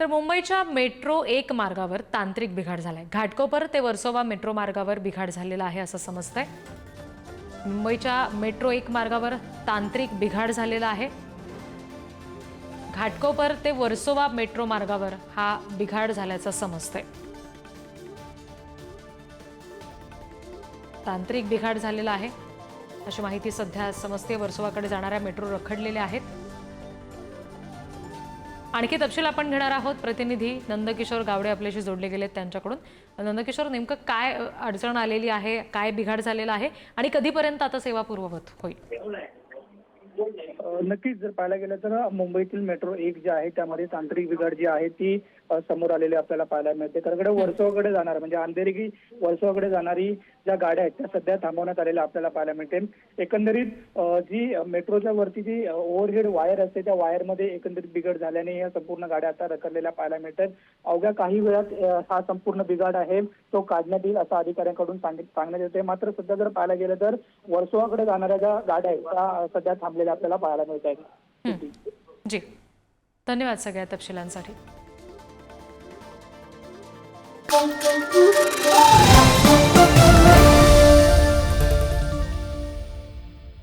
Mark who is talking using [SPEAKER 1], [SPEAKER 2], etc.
[SPEAKER 1] तर मुंबईच्या मेट्रो एक मार्गावर तांत्रिक बिघाड झालाय. घाटकोपर ते वर्सोवा मेट्रो मार्गावर बिघाड झालेला आहे असं समजतंय. मुंबईच्या मेट्रो एक मार्गावर तांत्रिक बिघाड झालेला आहे. घाटकोपर ते वर्सोवा मेट्रो मार्गावर हा बिघाड झाल्याचं समजतंय. तांत्रिक बिघाड झालेला आहे. अशी माहिती सध्या समजते वर्सोवाकडे जाणाऱ्या मेट्रो रखडलेल्या आहेत. आणखी तपशील आपण घेणार आहोत. प्रतिनिधी नंदकिशोर गावडे आपल्याशी जोडले गेलेत त्यांच्याकडून. नंदकिशोर नेमकं काय अडचण आलेली आहे? काय बिघाड झालेला आहे? आणि कधीपर्यंत आता सेवा पूर्ववत होईल?
[SPEAKER 2] नक्कीच जर पाहायला गेलं तर मुंबईतील मेट्रो एक जे आहे त्यामध्ये तांत्रिक बिघाड जी आहे ती समोर आलेली आपल्याला पाहायला मिळते. कारण वर्सोवाकडे जाणार म्हणजे अंधेरी वर्सोवाकडे जाणारी ज्या गाड्या आहेत त्या सध्या थांबवण्यात आलेल्या आपल्याला पाहायला मिळते एकंदरीत जी मेट्रोच्या वरती जी ओव्हरहेड वायर असते त्या वायरमध्ये एकंदरीत बिघाड झाल्याने या संपूर्ण गाड्या आता रखडलेल्या पाहायला मिळतात. अवघ्या काही वेळात हा संपूर्ण बिघाड आहे तो काढण्यात येईल असं अधिकाऱ्यांकडून सांगण्यात येते मात्र सध्या जर पाहायला गेलं तर वर्सोवाकडे जाणाऱ्या ज्या गाड्या आहेत त्या सध्या थांबलेल्या आपल्याला पाहायला मिळत आहेत.
[SPEAKER 1] जी. धन्यवाद सगळ्या तपशिलांसाठी.